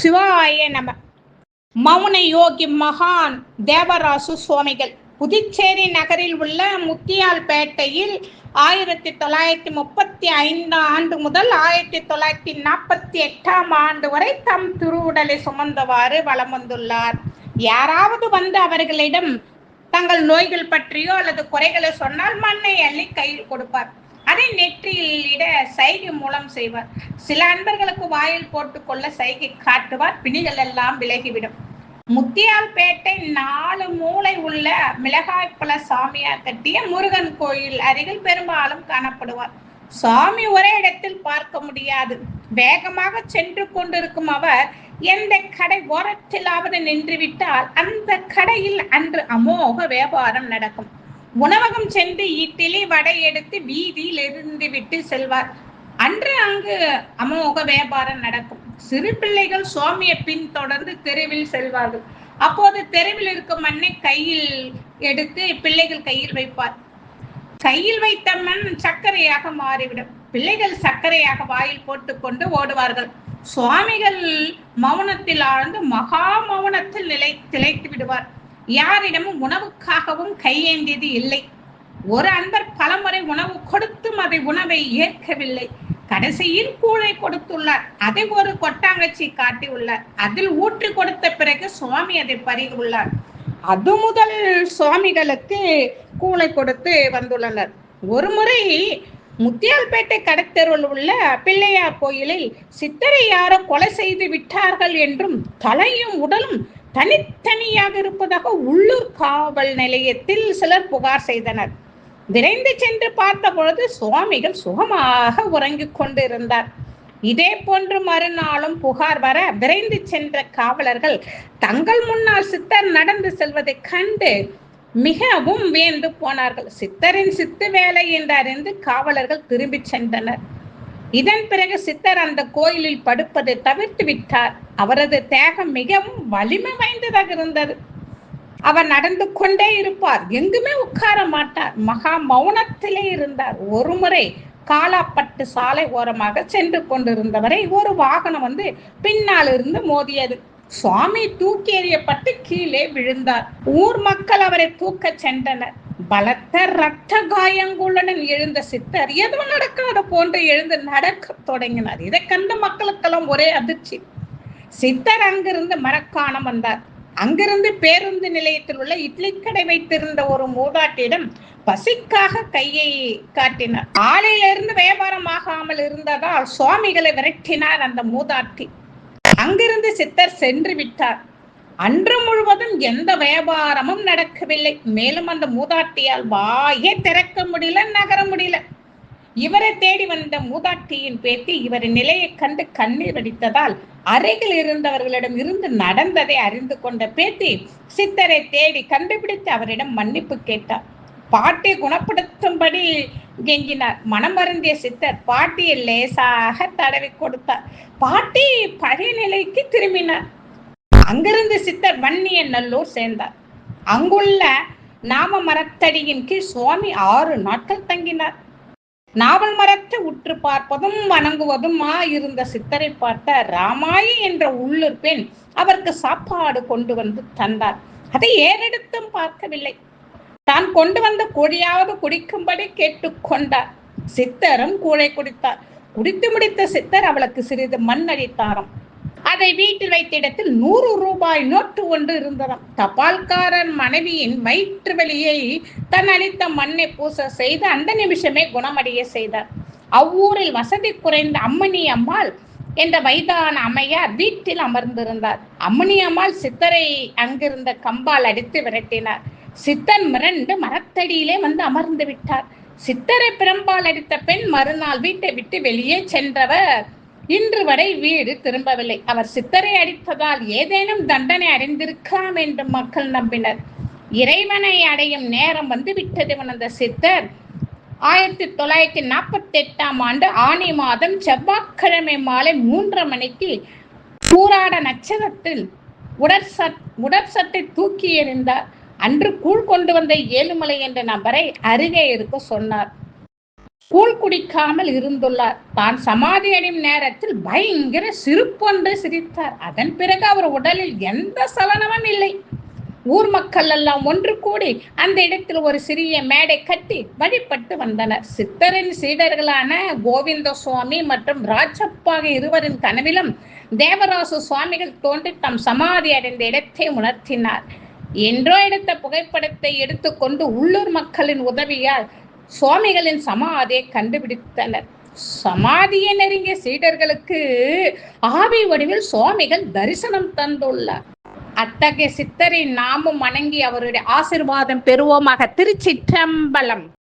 சிவாய நம. மௌன யோகி மகான் தேவராசு சுவாமிகள். புதுச்சேரி நகரில் உள்ள முத்தியால்பேட்டையில் ஆயிரத்தி தொள்ளாயிரத்தி முப்பத்தி ஐந்தாம் ஆண்டு முதல் ஆயிரத்தி தொள்ளாயிரத்தி நாற்பத்தி எட்டாம் ஆண்டு வரை தம் திருவுடலை சுமந்தவாறு வலம் வந்துள்ளார். யாராவது வந்து அவர்களிடம் தங்கள் நோய்கள் பற்றியோ அல்லது குறைகளை சொன்னால் மண்ணை அள்ளி கையில் கொடுப்பார். அதை நெற்றியில் சைகை மூலம் செய்வார். சில அன்பர்களுக்கு வாயில் போட்டுக்கொள்ள சைகை காட்டுவார். பிணிகள் எல்லாம் விலகிவிடும். முத்தியால்பேட்டை நாலு மூளை உள்ள மிளகாய்ப்பழ சாமியார் கட்டிய முருகன் கோயில் அருகில் பெரும்பாலும் காணப்படுவார். சுவாமி ஒரே இடத்தில் பார்க்க முடியாது. வேகமாக சென்று கொண்டிருக்கும் அவர் எந்த கடை ஓரத்திலாவது நின்றுவிட்டால் அந்த கடையில் அன்று அமோக வியாபாரம் நடக்கும். உணவகம் சென்று இட்லி வடை எடுத்து வீதியில் இருந்து விட்டு செல்வார். அன்று அங்கு அமோக வியாபாரம் நடக்கும். சிறு பிள்ளைகள் சுவாமியை பின் தொடர்ந்து தெருவில் செல்வார்கள். அப்போது தெருவில் இருக்கும் மண்ணை கையில் எடுத்து பிள்ளைகள் கையில் வைப்பார். கையில் வைத்த மண் சர்க்கரையாக மாறிவிடும். பிள்ளைகள் சர்க்கரையாக வாயில் போட்டுக்கொண்டு ஓடுவார்கள். சுவாமிகள் மௌனத்தில் ஆழ்ந்து மகா மௌனத்தில் நிலை திளைத்து விடுவார். யாரிடமும் உணவுக்காகவும் கையேந்தியது இல்லை. ஒரு அன்பர் பலமுறை உணவு கொடுத்தும் அதை உணவை ஏற்கவில்லை. கடைசியில் கூழை கொடுத்துள்ளார். அதை ஒரு கொட்டாங்கச்சி காட்டியுள்ளார். அதில் ஊற்றி கொடுத்த பிறகு சுவாமி அதை பருகியுள்ளார் அது முதல் சுவாமிகளுக்கு கூளை கொடுத்து வந்துள்ளனர். ஒரு முறை முத்தியால்பேட்டை கடத்தெருவில் உள்ள பிள்ளையார் கோயிலில் சித்தரை யாரோ கொலை செய்து விட்டார்கள் என்றும் தலையும் உடலும் தனித்தனியாக இருப்பதாக உள்ளூர் காவல் நிலையத்தில் சிலர் புகார் செய்தனர். விரைந்து சென்று பார்த்த பொழுது சுவாமிகள் சுகமாக உறங்கிக் கொண்டிருந்தார். இதே போன்று மறுநாளும் புகார் வர விரைந்து சென்ற காவலர்கள் தங்கள் முன்னால் சித்தர் நடந்து செல்வதை கண்டு மிகவும் வியந்து போனார்கள். சித்தரின் சித்து வேலை என்று அறிந்து காவலர்கள் திரும்பி சென்றனர். இதன் பிறகு சித்தர் அந்த கோயிலில் படுப்பதை தவிர்த்து விட்டார். அவரது தேகம் மிகவும் வலிமை வாய்ந்ததாக இருந்தது. அவர் நடந்து கொண்டே இருப்பார். எங்குமே உட்கார மாட்டார். மகா மௌனத்திலே இருந்தார். ஒரு முறை காலாப்பட்டு சாலை ஓரமாக சென்று கொண்டிருந்தவரை ஒரு வாகனம் வந்து பின்னால் இருந்து மோதியது. சுவாமி தூக்கி எறியப்பட்டு கீழே விழுந்தார். ஊர் மக்கள் அவரை தூக்க சென்றனர். பலத்த ரத்த காயங்களுடன் எழுந்த சித்தர் எதுவும் நடக்காத போன்று எழுந்து நடக்க தொடங்கினார். இதை கண்ட மக்களுக்கெல்லாம் ஒரே அதிர்ச்சி. சித்தர் அங்கிருந்து மரக்காணம் வந்தார். அங்கிருந்து பேருந்து நிலையத்தில் உள்ள இட்லி கடை வைத்திருந்த ஒரு மூதாட்டியிடம் பசிக்காக கையை காட்டினார். ஆலையிலிருந்து வியாபாரம் ஆகாமல் இருந்ததால் சுவாமிகளை விரட்டினார் அந்த மூதாட்டி. அங்கிருந்து சித்தர் சென்று விட்டார். அன்று முழுவதும் எந்த வியாபாரமும் நடக்கவில்லை. மேலும் அந்த மூதாட்டியால் வாயே திறக்க முடியல நகர முடியல. இவரை தேடி வந்த மூதாட்டியின் பேத்தி இவரின் நிலையை கண்டு கண்ணீர் வடித்ததால் அருகில் இருந்தவர்களிடம் இருந்து நடந்ததை அறிந்து கொண்ட பேத்தி சித்தரை தேடி கண்டுபிடித்து அவரிடம் மன்னிப்பு கேட்டார். பாட்டி குணப்படுத்தும்படி கெஞ்சினார் மனம் வருந்திய சித்தர் பாட்டியை லேசாக தடவி கொடுத்தார். பாட்டி பழைய நிலைக்கு திரும்பினார். அங்கிருந்து சித்தர் வன்னிய நல்லூர் சேர்ந்தார். அங்குள்ள நாம மரத்தடியின் கீழ் சுவாமி ஆறு நாட்கள் தங்கினார். நாவல் மரத்தை உற்று பார்ப்பதும் வணங்குவதுமா இருந்த சித்தரை பார்த்த ராமாயி என்ற உள்ளூர் பெண் அவருக்கு சாப்பாடு கொண்டு வந்து தந்தார். அதை ஏறெடுத்தும் பார்க்கவில்லை. தான் கொண்டு வந்த கூழியாவது குடிக்கும்படி கேட்டுக்கொண்டார் சித்தரும் கூழை குடித்தார். குடித்து முடித்த சித்தர் அவளுக்கு சிறிது மண் அடித்தாராம் அதை வீட்டில் வைத்த இடத்தில் நூறு ரூபாய் நோட்டு ஒன்று இருந்ததாம். தபால்காரன் மனைவியின் வயிற்று வலியை தன் அளித்த மண்ணை பூச செய்து அந்த நிமிஷமே குணமடைய செய்தார். அவ்வூரில் வசதி குறைந்த அம்மணி அம்மாள் என்ற வயதான அம்மையார் வீட்டில் அமர்ந்திருந்தார். அம்மணி அம்மாள் சித்தரை அங்கிருந்த கம்பால் அடித்து விரட்டினார். சித்தன் மிரண்டு மரத்தடியிலே வந்து அமர்ந்து விட்டார். சித்தரை பிரம்பால் அடித்த பெண் மறுநாள் வீட்டை விட்டு வெளியே சென்றவர் இன்று வரை வீடு திரும்பவில்லை. அவர் சித்தரை அடித்ததால் ஏதேனும் தண்டனை அறிந்திருக்கலாம் என்று மக்கள் நம்பினர். இறைவனை அடையும் நேரம் வந்து விட்டது உணர்ந்த சித்தர். ஆயிரத்தி தொள்ளாயிரத்தி நாற்பத்தி எட்டாம் ஆண்டு ஆணி மாதம் செவ்வாய்க்கிழமை மாலை மூன்றரை மணிக்கு பூராட நட்சத்திரத்தில் உடற்சட் உடற்சட்டை தூக்கி எறிந்தார். அன்று கூழ் கொண்டு வந்த ஏழுமலை என்ற நபரை அருகே இருக்க சொன்னார். கூழ் குடிக்காமல் இருந்துள்ளார். தான் சமாதி அடையும் நேரத்தில் பயங்கர சிரிப்பொன்று சிரித்தார். அதன் பிறகு அவர் உடலில் எந்த சலனமும் இல்லை. ஊர் மக்கள் எல்லாம் ஒன்று கூடி அந்த இடத்தில் ஒரு சிறிய மேடை கட்டி வழிபட்டு வந்தனர். சித்தரின் சீடர்களான கோவிந்த சுவாமி மற்றும் ராஜப்பாக இருவரின் கனவிலும் தேவராசு சுவாமிகள் தோன்றி தம் சமாதி அடைந்த இடத்தை உணர்த்தினார். என்றோ எடுத்த புகைப்படத்தை எடுத்துக்கொண்டு உள்ளூர் மக்களின் உதவியால் சுவாமிகளின் சமாதியை கண்டுபிடித்தனர். சமாதியை நெருங்கிய சீடர்களுக்கு ஆவி வடிவில் சுவாமிகள் தரிசனம் தந்துள்ளார். அத்தகைய சித்தரை நாமும் வணங்கி அவருடைய ஆசிர்வாதம் பெறுவோமாக. திருச்சிற்றம்பலம்.